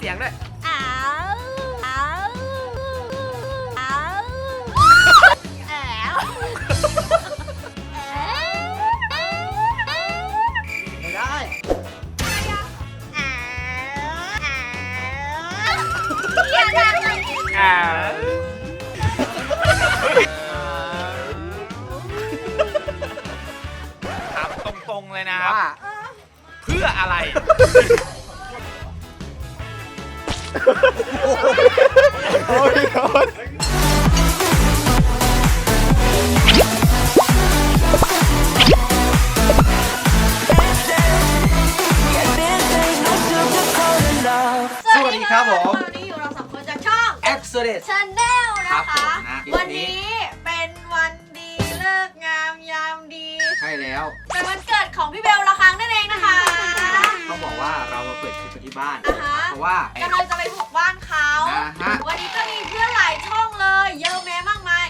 เสียงด้วยอ้าวอ้าวอ้าวอ้าวไม่ได้อย่าดังเลยอ้าว เลยนะครับเพื่ออะไรสวัสดีครับผม วันนี้อยู่เราสองคนจากช่อง Exodus ชาแนลครันะบผคะมนะ วันนี้เป็ ดี ใช่แล้ว เป็นวันเกิดของพี่เบลละครั้งนั่นเองนะคะต้องบอกว่าเรามาเปิดคลิปกันที่บ้านอ่าฮะเพราะว่า กำลังจะไปบุกบ้านเขา อ่าฮะ วันนี้ก็มีเพื่อนหลายช่องเลย เยอะแม้มากมาย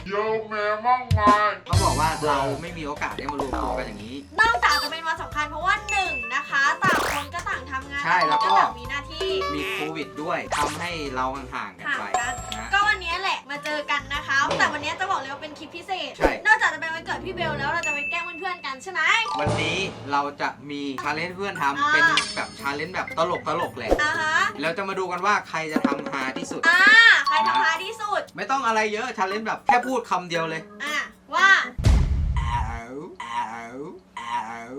เขาบอกว่าเราไม่มีโอกาสได้มารวมตัวกันอย่างนี้ นอกจากจะเป็นวันสำคัญเพราะว่าหนึ่งนะคะ ต่างคนก็ต่างทำงานใช่แล้วก็ ต่างมีหน้าที่ มีโควิดด้วยทำให้เราห่างๆกันห่างไปกัน นะก็วันนี้แหละ มาเจอกันนะคะ แต่วันนี้จะบอกเลยว่าเป็นคลิปพิเศษ ใช่ นอกจากจะเป็นวันเกิดพี่เบลแล้วเราจะไปแกล้งเพื่อนๆกันใช่ไหม วันนี้เราจะมีชาเลนจ์เพื่อนทำอ่า เป็นแบบชาเลนจ์แบบตลกตลกๆเลยอ่าฮะ แล้วจะมาดูกันว่าใครจะทำฮาที่สุด อ่า ใครทำพาที่สุด ไม่ต้องอะไรเยอะชาเลนจ์แบบแค่พูดคำเดียวเลยอ่าว่าอ้าวอ้าวอ้าว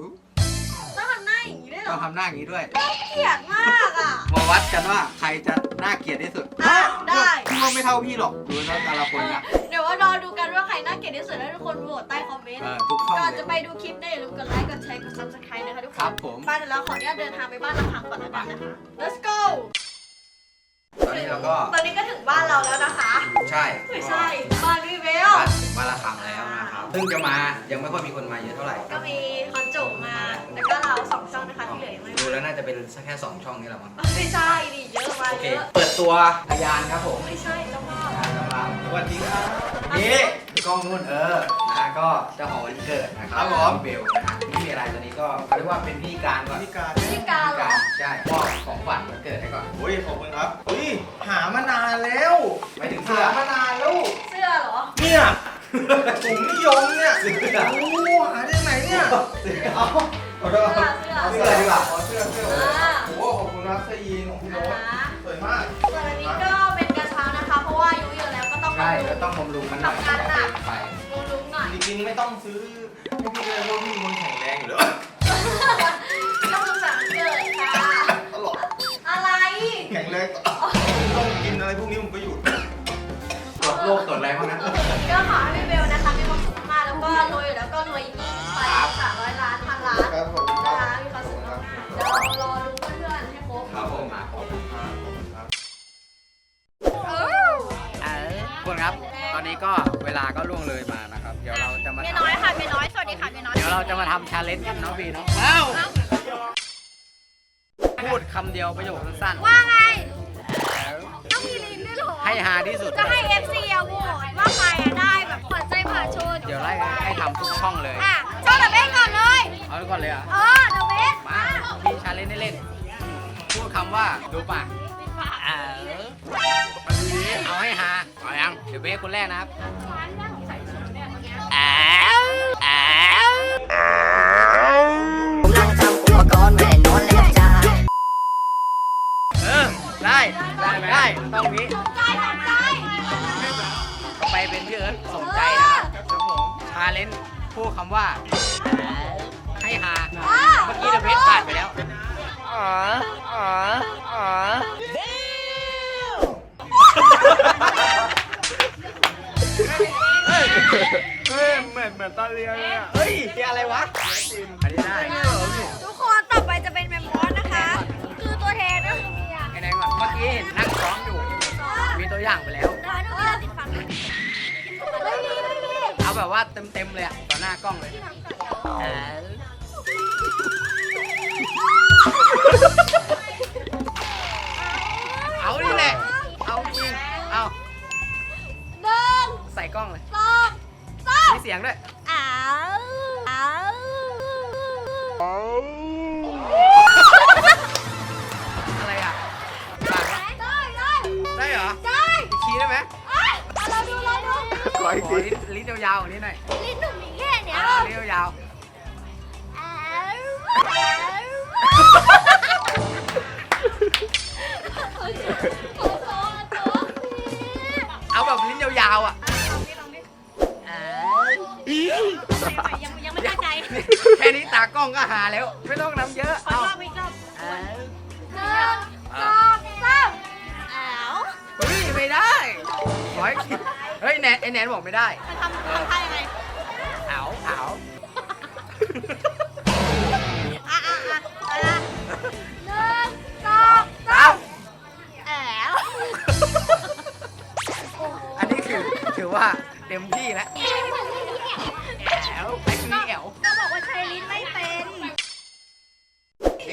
ต้องทำหน้าอย่างนี้ด้วยเหรต้อองทำหน้าอย่างนี้ด้วย เกลียดมากอะ มาวัดกันว่าใครจะน่าเกลียดที่สุดอะได้ พี่ว่าไม่เท่าพี่หรอกดูแล้วแต่ละคนนะ เดี๋ยวว่ารอดูกันว่าใครน่าเกลียดที่สุดแล้วทุกคนโหวตใต้คอมเมนต์เออทุกช่องก่อนเลจะยไปดูคลิปเนี่ยอย่าลืมกดไลค์ กดแชร์ กด subscribe นะคะทุกคครันบผม ไปเดี๋ยวเราขออนุญาตเดินทางไปบ้านลำพังก่อนแล้วกันนะคะ let's go ตอนนี้เราก็ตอนนี้ก็ถึงบ้านเราแล้วนะคะใช่ไม่ใช่บ้านพี่เบลบ้านมาละคำแล้วนะครับ ซึ่งจะมายังไม่ค่อยมีคนมาเยอะเท่าไหร่ ก็มีคอนโจมา แล้วน่าจะเป็นแค่สองช่องนี้แหละมั้งไม่ใช่ดิเยอะมาโอเค เยอะเปิดตัวพยานครับผมไม่ใช่เจ้าพ่อสวัสดีครับนี่กล้องนู่นเออนะก็เจ้าของวันเกิดนะครับผม เบลนะฮะไม่มีอะไรตอนนี้ก็เขาเรียกว่าเป็นพิธีการก่อนพิการพี่การเหรอใช่มอบของขวัญวันเกิดให้ก่อนโอ้ยขอบคุณครับอุ้ยหามานานแล้วไม่ถึงเสื้อ หามานานแล้วเสื้อเหรอเนี่ยผมนิยมเนี่ยโอ้หาได้ไหนเนี่ยเอาเอา เสื้อเสื้อ เอาเสื้อดีกว่าเอเริงๆไม่ต้องซื้อให้พี่เลยเพราะพี่มันแข็งแรงอยู่แล้วต้องดูสารเกิดค่ะ ตลอดอะไร แข็งแรงต้องกินอะไรพวกนี้ผมก็หยุดตรวจโรคตรวจอะไรพวกนั้นก็ขอให้พี่เบลนะคะมีความสุขมากๆแล้วก็รวยอยู่แล้วก็รวยยิ่งไปค่ะร้อยล้านพันล้านครับขอบคุณคนะรับคะมีความสุขมากๆเดี๋ยวเรารอดูเพื่อนๆให้ครบครับผมมาขอบคุณครับขอบคุณครับเออเออคุณครับ ตอนนี้ก็เวลาก็ล่วงเลยมานะครับ เดี๋ยวเราจะมาเมียน้อยค่ะเมียน้อยสวัสดีค่ะเมียน้อยเดี๋ยวเราจะมาทำชาเลนจ์กันเนาะบีเนาะอ้าวพูดคำเดียวประโยคสั้นว่าไงต้องมีลิ้นด้วยเหรอๆ ให้ฮาที่สุด จะให้ FC อะโหวตว่าใครอะได้แบบขวัญใจผ่าชนเดี๋ยวไล่ให้ทำทุกช่องเลย อะช่องเดอะเบสก่อนเลย เอาก่อนเลยเหรอะ เออเดอะเบสมา มีชาเลนจ์ให้เล่น พูดคำว่าดูปากเออมาดูนี้เอาให้ฮาเอายัง เดี๋ยวเบสคนแรกนะครับ ได้ไหมได้ต้องนี้ใจสนใจต่อไปเป็นพี่เอิร์ธสมใจนะครับครับผมชาเลนจ์พูดคำว่า ให้ฮาเมื่อกี้เดอะเบสผ่านไปแล้วอ๋ออ๋ออ๋อเฮ้ยเหมือนเหมือนตอนเรียนเลยอะเฮ้ยเรียนอะไรวะอันนี้ได้ อย่างไปแล้วแล้วหนูมีติดฟันไม่มีไม่มีเอาแบบว่าเต็มๆเลยอะต่อหน้ากล้องเลยเออเอานี่แหละ เอาจริง เอาหนึ่งใส่กล้องเลย สองสามมีเสียงด้วย อ้าวอ้าว ยาวๆกว่านี้หน่อยลิ้นหนูมีแค่เนี้ยอ่าลิ้นยาวอ้าวขอโทษขอโทษๆเอาแบบลิ้นยาวๆอะยังยังไม่ได้ใจแค่นี้ตากล้องก็หาแล้ว ไม่ต้องน้ำเยอะขอเอารอบอีกรอบอ่าหนึ่งสองสามอ้าว เฮ้ยไม่ได้ขอให้คิด เฮ้ยแนนไอแนนบอกไม่ได้จะทำทำท่ายังไง เอาเอาอะอะอะอะหนึ่งสองเอาอ้าวอันนี้คือถือว่าเต็มที่แล้วแอวไอ้คือนี่แอวก็บอกว่าใช้ลิ้นไม่เป็นนี่โอเค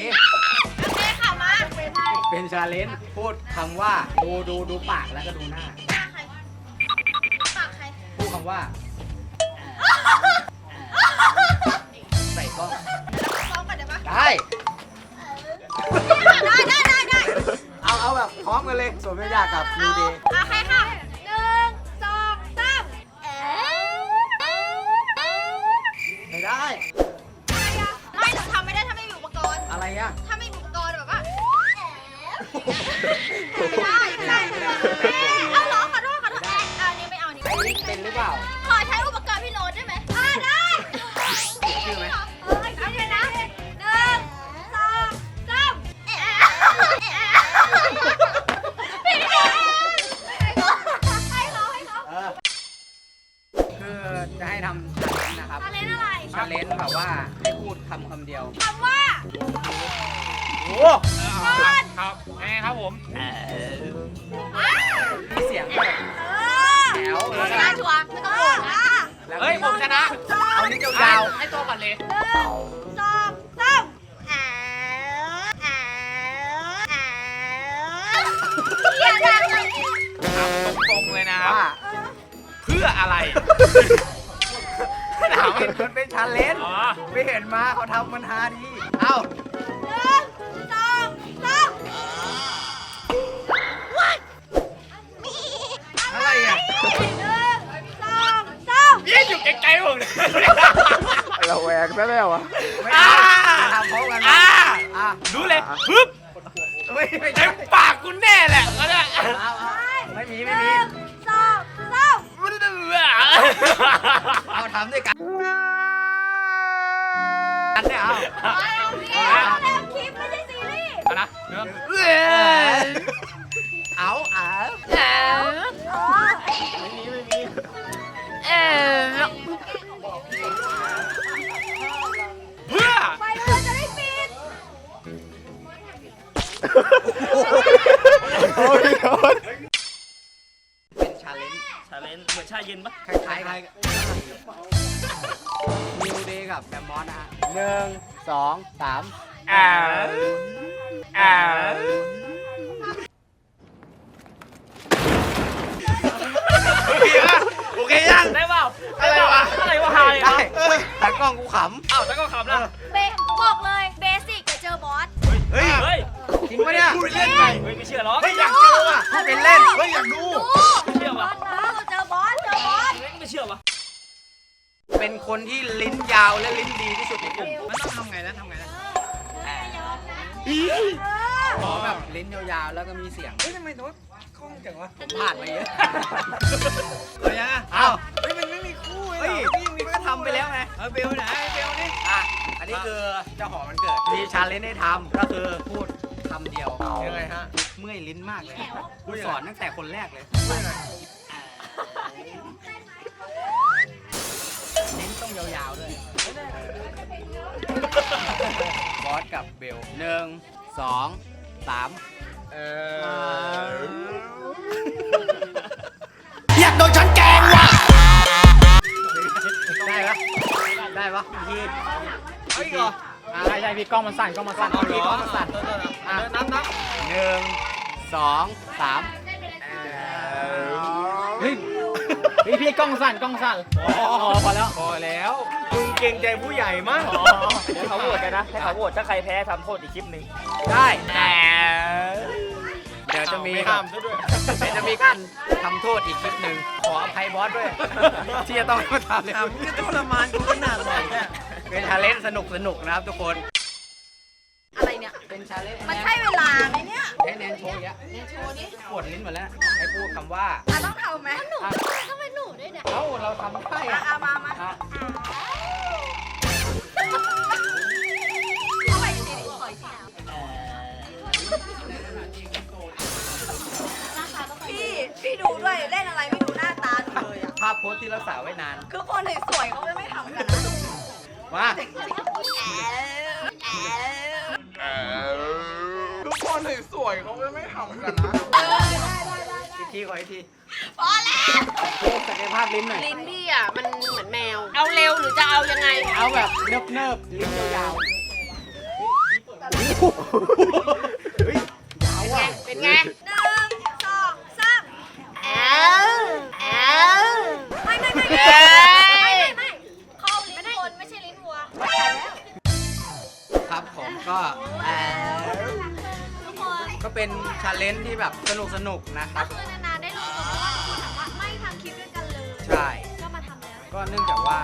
ค่ะมาเป็นเป็นชาเลนจ์พูดคำว่าดูดูดูปากแล้วก็ดูหน้าำว่า ใส่กล้องซ้อมก่อนได้ปะได้ ได้ได้ได้ได้เอาเอาแบบพร้อมกันเลยสวมไม่ยากกับนิวเดย์เอาใครค่ะห ชนะ เอานิ้วยาวให้ตัวก่อนเลย หนึ่งสองสามอ่าอ่าอ่าเฮียดังเลยถามตรงๆเลยนะๆครับ ว่าเพื่ออะไร ถามเห็นมันเป็นชาเลนจ์อ๋อ ไม่เห็นมาเขาทำมันฮาดี เอ้า ผมเลยเราแหวกซะแล้วอะไม่ได้ทำพร้อมกันนะอ่าอะรู้เลยปึ๊บไม่ไม่เต็ใช่มปากคุณแน่แหละก็ได้เอาเอาไม่มีหไม่มีนึ่งสองสามเอาทำด้วยกันอันเนี่ยเอาเอาเอาเล่นคลิปไม่ใช่ซีรีส์เอานะเริ่มเอาเอาอ๋ อเพื่อไปเลยจะได้ปิดเป็นชาเลนจ์ชาเลนจ์เหมือนชาเย็นปะคล้ายๆกันนิวเดย์กับแบมมอสนะฮะหนึ่งสองสามอ่าอ่าโอ องกูขอ้าวแล้วก็ขำละเบบอกเลยเบสิกเดี๋ยวเจอบอสำเฮ้ยเฮ้ยจริงปะเนี่ยพูดเล่นไปเฮ้ยไม่เชื่อหรอกเฮ้ยอยากเจออะพูดเป็นเล่นเฮ้ยอยากดูดูไม่เชื่อบอวะสนะเราเจอบอสเจอบอสไม่เชื่อวะเป็นคนที่ลิ้นยาวและลิ้นดีที่สุดในกลุ่มมันต้องทำไงนะทำไงนะขอแบบลิ้นยาวๆแล้วก็มีเสียงเฮ้ยทำไมโน้ต คล่องจังวะผมผ่านมาเยอะเอายังอะเอาเฮ้ยมันไม่มีคู่เลยเฮ้ยพี่มีก็ทำไปแล้วไงเออเบลไหนเบลนี่อะอันนี้คือเจ้าของมันเกิดมีชาเลนจ์ให้ทำก็คือพูดคำเดียวยังไงฮะเมื่อยลิ้นมากเลยกูสอนตั้งแต่คนแรกเลยลิ้นต้องยาวๆด้วยบอสกับเบลหนึ่งสองสาม เอออยากโดนฉันแกงว่ะ ได้ปะได้ปะพี่เฮ้ยก่อนใช่ใช่พี่กล้องมันสั่นกล้องมันสั่นเอาพี่กล้องมาสั่นอะนับนับหนึ่งสองสามเฮ้ยพี่พี่กล้องสั่นกล้องสั่นอ๋อพอแล้วพอแล้วมึงเกรงใจผู้ใหญ่มั้งเดี๋ยวเขาโหวตกันนะให้เขาโหวตถ้าใครแพ้ทำโทษอีกคลิปหนึ่งได้แต่เดดี๋ยวจะมีไม่ห้ามซะด้วยเดี๋ยวจะมีการทำโทษอีกคลิปหนึ่งขออภัยบอสด้วย ที่จะต้องมาทำเลยอะมึงจะทรมานกูขนาดไหนเนี่ยเป็นชาเลนจ์สนุกสนุกๆนะครับทุกคนอะไรเนี่ยเป็นชาเลนจ์มันใช่เวลาไหมเนี่ยให้แนนโชว์อีกอะเนี่ยโชว์นี้ปวดลิ้นหมดแล้วให้พูดคำว่าอะต้องทำไหมหนูอะต้องเป็นหนูด้วยเนี่ยเอ้าเราทำได้อะอะอะมามาอะเข้า พี่พี่ดูด้วยเล่นอะไรไม่ดูหน้าตาหนูเลยอะภาพโพสที่รักษาไว้นาน คือคนสวยๆเขาจะไม่ทำกันนะมาทุกคนสวยๆเขาไม่ทำกันนะอีกทีขออีกทีพอแล้ว โชว์ศักยภาพลิ้นหน่อย ลิ้นพี่อะ มันเหมือนแมว เอาเร็วหรือจะเอายังไง เอาแบบเนิบเนิบๆลิ้นยาวๆเฮ้ยยาวอะ เป็นไงหนึ่ ไม่ไม่ไม่ไม่ไม่ไม่เข้าลิ้นคนไม่ใช่ลิ้นวัวครับผมก็เอ่อทุกคนก็เป็นชาเลนจ์ที่แบบสนุกสนุกๆนะคก็รับ คือนานๆได้ลงตัวเพราะว่าทุกคนถามว่าไม่ทำคลิปด้วยกันเลย ใช่ ก็มาทำแล้ว ก็เนื่องจากว่า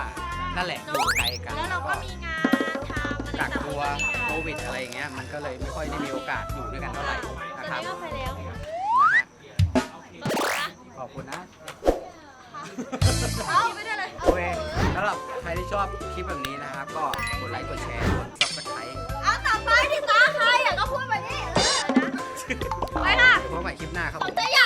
นั่นแหละอยู่ไกลกันแล้วเราก็มีงานทำอะไรกักตัวโควิดอะไรอย่างเงี้ยมันก็เลยไม่ค่อยได้มีโอกาสอยู่ด้วยกันเท่าไหร่นะคอนรับนี้ก็ไปแล้ว ขอบคุณนะเอาไม่ได้เลยโอเคสำหรับใครที่ชอบคลิปแบบนี้นะครับ ก็กดไลค์กดแชร์กดซับสไครต์เอาต่อไปที่ตาใครอะก็พูดแบบนี้นะไปค่ะพบกันใหม่คลิปหน้าครับผมม จะอยาก